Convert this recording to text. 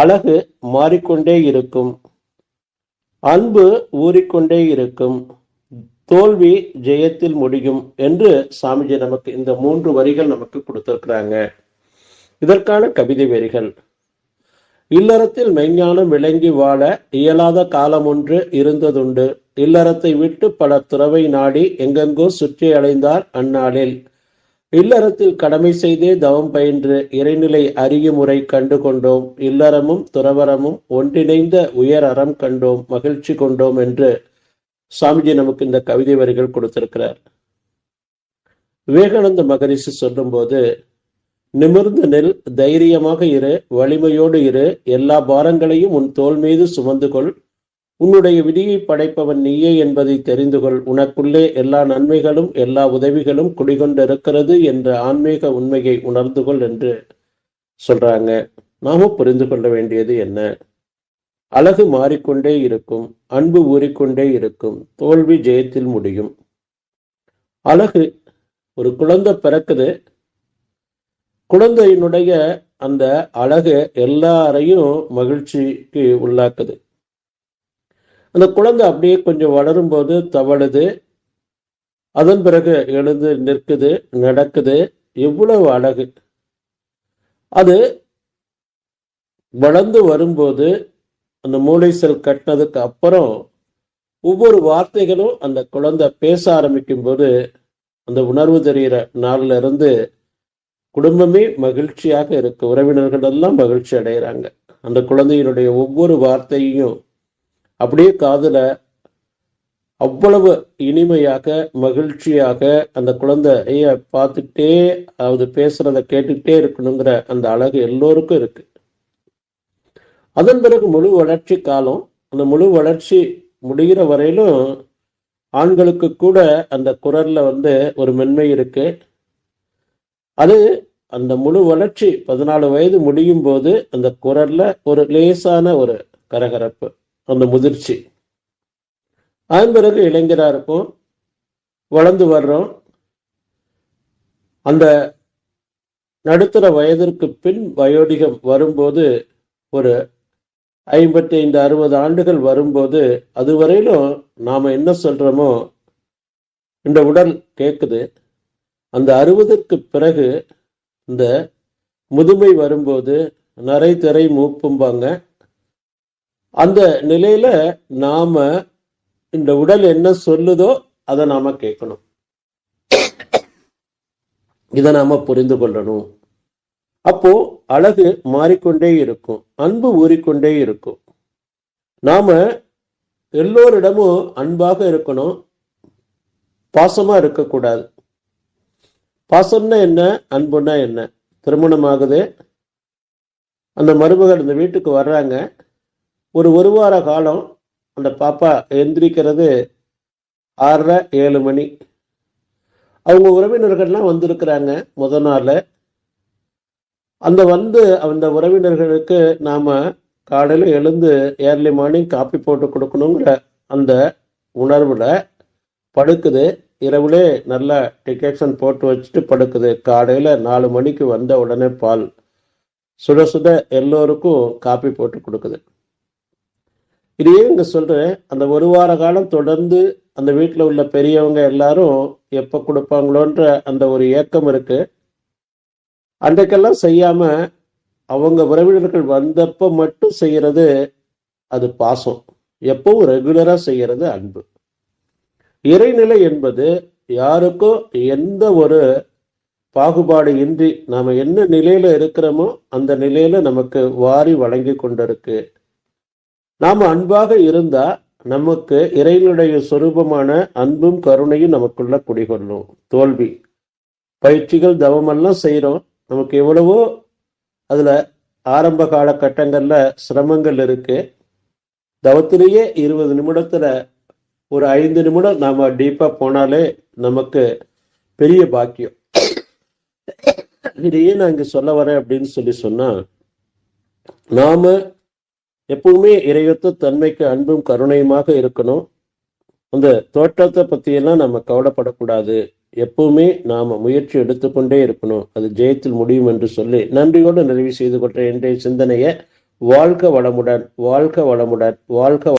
அழகு மாறிக்கொண்டே இருக்கும். அன்பு ஊறிக்கொண்டே இருக்கும். தோல்வி ஜெயத்தில் முடியும் என்று சாமிஜி நமக்கு இந்த மூன்று வரிகள் நமக்கு கொடுத்திருக்கிறாங்க. இதற்கான கவிதை வரிகள். இல்லறத்தில் மெஞ்ஞானம் விளங்கி வாழ இயலாத காலம் ஒன்று இருந்ததுண்டு. இல்லறத்தை விட்டு பல துறவை நாடி எங்கெங்கோ சுற்றி அடைந்தார் அந்நாளில். இல்லறத்தில் கடமை செய்தே தவம் பயின்று இறைநிலை அறியும் முறை கண்டு கொண்டோம் இல்லறமும் துறவரமும் ஒன்றிணைந்த உயர் அறம் கண்டோம். மகிழ்ச்சி கொண்டோம் என்று சாமிஜி நமக்கு இந்த கவிதை வரிகள் கொடுத்திருக்கிறார். விவேகானந்த மகரிஷி சொல்லும்போது நிமிர்ந்து நெல் தைரியமாக இரு வலிமையோடு இரு. எல்லா பாரங்களையும் உன் தோல் மீது சுமந்து கொள். உன்னுடைய விதியை படைப்பவன் நீயே என்பதை தெரிந்து கொள். உனக்குள்ளே எல்லா நன்மைகளும் எல்லா உதவிகளும் குடிகொண்டிருக்கிறது என்ற ஆன்மீக உண்மையை உணர்ந்து கொள் என்று சொல்றாங்க. நாமும் புரிந்து கொள்ள வேண்டியது என்ன? அழகு மாறிக்கொண்டே இருக்கும் அன்பு ஊறிக்கொண்டே இருக்கும் தோல்வி ஜெயத்தில் முடியும். அழகு ஒரு குழந்தை பிறக்குது. குழந்தையினுடைய அந்த அழகு எல்லாரையும் மகிழ்ச்சிக்கு உள்ளாக்குது. அந்த குழந்தை அப்படியே கொஞ்சம் வளரும்போது தவழுது. அதன் பிறகு எழுந்து நிற்குது நடக்குது. எவ்வளவு அழகு. அது வளர்ந்து வரும்போது அந்த மூளை செல் கட்டினதுக்கு அப்புறம் ஒவ்வொரு வார்த்தைகளும் அந்த குழந்தை பேச ஆரம்பிக்கும் போது அந்த உணர்வு தெரிகிற நாள்ல இருந்து குடும்பமே மகிழ்ச்சியாக இருக்கு. உறவினர்கள் எல்லாம் மகிழ்ச்சி அடைகிறாங்க. அந்த குழந்தையினுடைய ஒவ்வொரு வார்த்தையும் அப்படியே காதுல அவ்வளவு இனிமையாக மகிழ்ச்சியாக அந்த குழந்தைய பார்த்துட்டே அது பேசுறத கேட்டுக்கிட்டே இருக்கணுங்கிற அந்த அழகு எல்லோருக்கும் இருக்கு. அதன் பிறகு முழு வளர்ச்சி காலம் அந்த முழு வளர்ச்சி முடிகிற வரையிலும் ஆண்களுக்கு கூட அந்த குரல்ல வந்து ஒரு மென்மை இருக்கு. அது அந்த முழு வளர்ச்சி பதினாலு வயது முடியும் போது அந்த குரல்ல ஒரு லேசான ஒரு கரகரப்பு. அந்த முதிர்ச்சி. அதன் பிறகு இளைஞராக இருக்கும் வளர்ந்து வர்றோம் அந்த நடுத்தர வயதிற்கு பின் வயோதிகம் வரும்போது ஒரு ஐம்பத்தி ஐந்து அறுபது ஆண்டுகள் வரும்போது அதுவரையிலும் நாம் என்ன சொல்றோமோ இந்த உடல் கேட்குது அந்த அறுபதுக்கு பிறகு இந்த முதுமை வரும்போது நரை திரை மூப்பும்பாங்க. அந்த நிலையில நாம இந்த உடல் என்ன சொல்லுதோ அதை நாம கேட்கணும். இதை நாம புரிந்து கொள்ளணும். அப்போ அழகு மாறிக்கொண்டே இருக்கும். அன்பு ஊறிக்கொண்டே இருக்கும். நாம எல்லோரிடமும் அன்பாக இருக்கணும். பாசமா இருக்கக்கூடாது. பாசம்னா என்ன? அன்புன்னா என்ன? திருமணம் ஆகுது. அந்த மருமகள் இந்த வீட்டுக்கு வர்றாங்க. ஒரு ஒரு வார காலம் அந்த பாப்பா எந்திரிக்கிறது ஆறரை ஏழு மணி. அவங்க உறவினர்கள்லாம் வந்திருக்கிறாங்க முத நாள் அந்த வந்து அந்த உறவினர்களுக்கு நாம் காலையில் எழுந்து ஏர்லி மார்னிங் காப்பி போட்டு கொடுக்கணுங்கிற அந்த உணர்வில் படுக்குது. இரவுலே நல்லா டிகேஷன் போட்டு வச்சுட்டு படுக்குது. காலையில் நாலு மணிக்கு வந்த உடனே பால். சுட சுட எல்லோருக்கும் காப்பி போட்டு கொடுக்குது. இதையே இங்க சொல்றேன். அந்த ஒரு வார காலம் தொடர்ந்து அந்த வீட்டில் உள்ள பெரியவங்க எல்லாரும் எப்ப கொடுப்பாங்களோன்ற அந்த ஒரு ஏக்கம் இருக்கு. அன்றைக்கெல்லாம் செய்யாம அவங்க உறவினர்கள் வந்தப்ப மட்டும் செய்யறது அது பாசம். எப்பவும் ரெகுலரா செய்யறது அன்பு. இறைநிலை என்பது யாருக்கும் எந்த ஒரு பாகுபாடு இன்றி நாம என்ன நிலையில இருக்கிறோமோ அந்த நிலையில நமக்கு வாரி வழங்கி கொண்டிருக்கு. நாம அன்பாக இருந்தா நமக்கு இறைவனுடைய சொரூபமான அன்பும் கருணையும் நமக்குள்ள குடிகொள்ளும். தோல்வி பயிற்சிகள் தவமெல்லாம் செய்கிறோம் நமக்கு எவ்வளவோ அதுல ஆரம்ப காலகட்டங்கள்ல சிரமங்கள் இருக்கு. தவத்திலேயே இருபது நிமிடத்துல ஒரு ஐந்து நிமிடம் நாம டீப்பா போனாலே நமக்கு பெரிய பாக்கியம். இதையே நான் இங்க சொல்ல வரேன் அப்படின்னு சொல்லி சொன்னா நாம எப்பவுமே இறையொத்த தன்மைக்கு அன்பும் கருணையுமாக இருக்கணும். அந்த தோற்றத்தை பற்றியெல்லாம் நம்ம கவலைப்படக்கூடாது. எப்பவுமே நாம முயற்சி எடுத்துக்கொண்டே இருக்கணும். அது ஜெயத்தில் முடியும் என்று சொல்லி நன்றியோடு நிறைவு செய்து கொண்ட இன்றைய சிந்தனையை வாழ்க வளமுடன் வாழ்க வளமுடன் வாழ்க